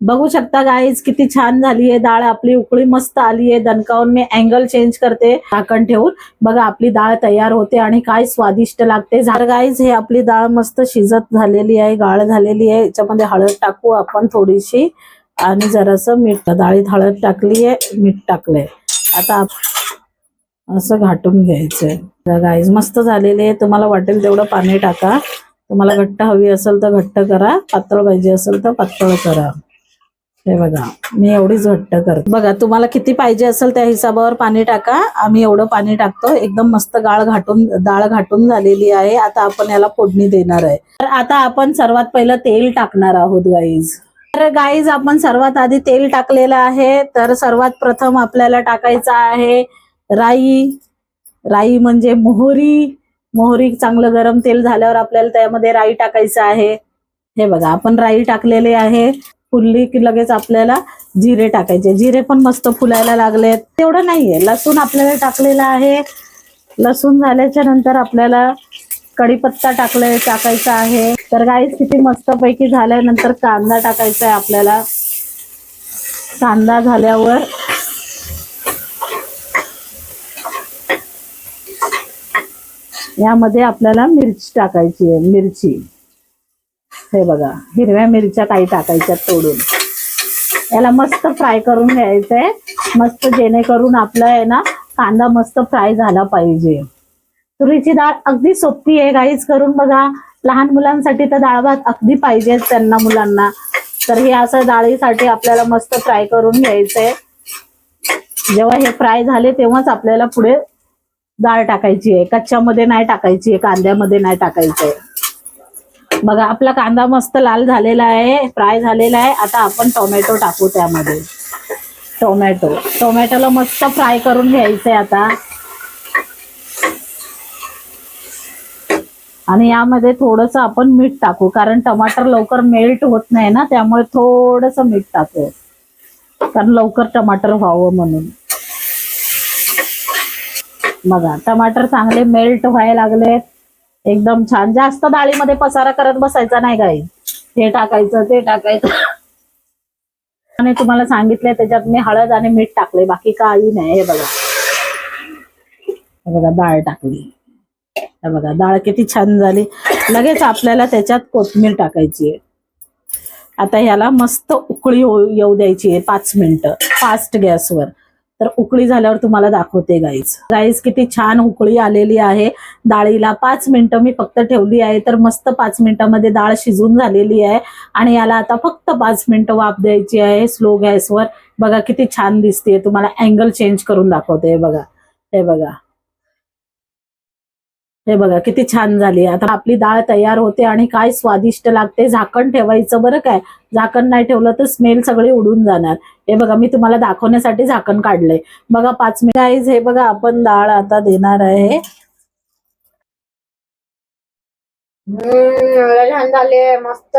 बघू शकता गाईज किती छान झाली आहे डाळ. आपली उकळी मस्त आली आहे दणकावून मी अँगल चेंज करते झाकण ठेवून. बघा आपली डाळ तयार होते आणि काय स्वादिष्ट लागते. झाड गाईज हे आपली डाळ मस्त शिजत झालेली आहे गाळ झालेली आहे. याच्यामध्ये हळद टाकू आपण थोडीशी. आणि जरासं मीठ डाळीत हळद टाकली आहे मीठ टाकलंय. आता असं घाटून घ्यायचंय. गाईज मस्त झालेले आहे. तुम्हाला वाटेल तेवढं पाणी टाका. तुम्हाला घट्ट हवी असेल तर घट्ट करा. पातळ पाहिजे असेल तर पातळ करा. हे बघा मी एवढीच घट्ट करते. बघा तुम्हाला किती पाहिजे असेल त्या हिसाबावर पाणी टाका. आम्ही एवढं पाणी टाकतो. एकदम मस्त गाळ घाटून डाळ घाटून झालेली आहे. आता आपण याला फोडणी देणार आहे. तर आता आपण सर्वात पहिलं तेल टाकणार आहोत गाईज तर गाईज आपण सर्वात आधी तेल टाकलेलं आहे. तर सर्वात प्रथम आपल्याला टाकायचं आहे राई. राई म्हणजे मोहरी. मोहरी चांगलं गरम तेल झाल्यावर आपल्याला त्यामध्ये राई टाकायचं आहे. हे बघा आपण राई टाकलेले आहे. फुलली की लगेच आपल्याला जिरे टाकायचे. जिरे पण मस्त फुलायला लागलेत. तेवढं नाहीये. लसूण आपल्याला टाकलेला आहे. लसूण झाल्याच्यानंतर आपल्याला कढीपत्ता टाकले टाकायचा आहे. तर गाईस किती मस्त पैकी झाल्यानंतर कांदा टाकायचा आहे आपल्याला. कांदा झाल्यावर यामध्ये आपल्याला मिरची टाकायची आहे मिरची. हे बघा हिरव्या मिरच्या काही टाकायच्या तोडून. याला मस्त फ्राय करून घ्यायचंय. मस्त जेणेकरून आपला आहे ना कांदा मस्त फ्राय झाला पाहिजे. तुरीची डाळ अगदी सोपी आहे गाईच करून बघा लहान मुलांसाठी तर डाळ भात अगदी पाहिजे त्यांना मुलांना. तर हे असं डाळीसाठी आपल्याला मस्त फ्राय करून घ्यायचंय. जेव्हा हे फ्राय झाले तेव्हाच आपल्याला पुढे डाळ टाकायची आहे. कच्च्यामध्ये नाही टाकायची आहे कांद्यामध्ये नाही टाकायचंय. बघा आपला कांदा मस्त लाल झालेला आहे फ्राय झालेला आहे. आता आपण टोमॅटो टाकू त्यामध्ये. टोमॅटो. टोमॅटोला मस्त फ्राय करून घ्यायचंय आता. आणि यामध्ये थोडस आपण मीठ टाकू कारण टमाटर लवकर मेल्ट होत नाही ना त्यामुळे थोडस मीठ टाकू. कारण लवकर टमाटर व्हावं म्हणून. बघा टमाटर चांगले मेल्ट व्हायला लागलेत. एकदम छान. जास्त डाळीमध्ये पसारा करत बसायचा नाही गाई हे टाकायचं ते टाकायचं. आणि तुम्हाला सांगितलंय त्याच्यात मी हळद आणि मीठ टाकले बाकी काही नाही. हे बघा. हे बघा डाळ टाकली. हे बघा डाळ किती छान झाली. लगेच आपल्याला त्याच्यात कोथमीर टाकायची आहे. आता ह्याला मस्त उकळी येऊ येऊ द्यायची आहे पाच मिनिटं. फास्ट गॅसवर. तर उकळी झाल्यावर तुम्हाला दाखवते गाईस गाईस किती छान उकळी आलेली आहे. डाळीला पाच मिनिटं मी फक्त ठेवली आहे. तर मस्त पाच मिनिटामध्ये डाळ शिजून झालेली आहे. आणि याला आता फक्त पाच मिनिटं वाफ द्यायची आहे स्लो गॅसवर. बघा किती छान दिसते तुम्हाला अँगल चेंज करून दाखवते. हे बघा. हे बघा. हे बघा किती छान झाली. आता आपली डाळ तयार होते आणि काय स्वादिष्ट लागते. झाकण ठेवायचं बरं काय? झाकण नाही ठेवलं तर स्मेल सगळी उडून जाणार. हे बघा मी तुम्हाला दाखवण्यासाठी झाकण काढलंय. बघा पाच मिनिट हे बघा आपण डाळ आता देणार आहे. छान झाले मस्त.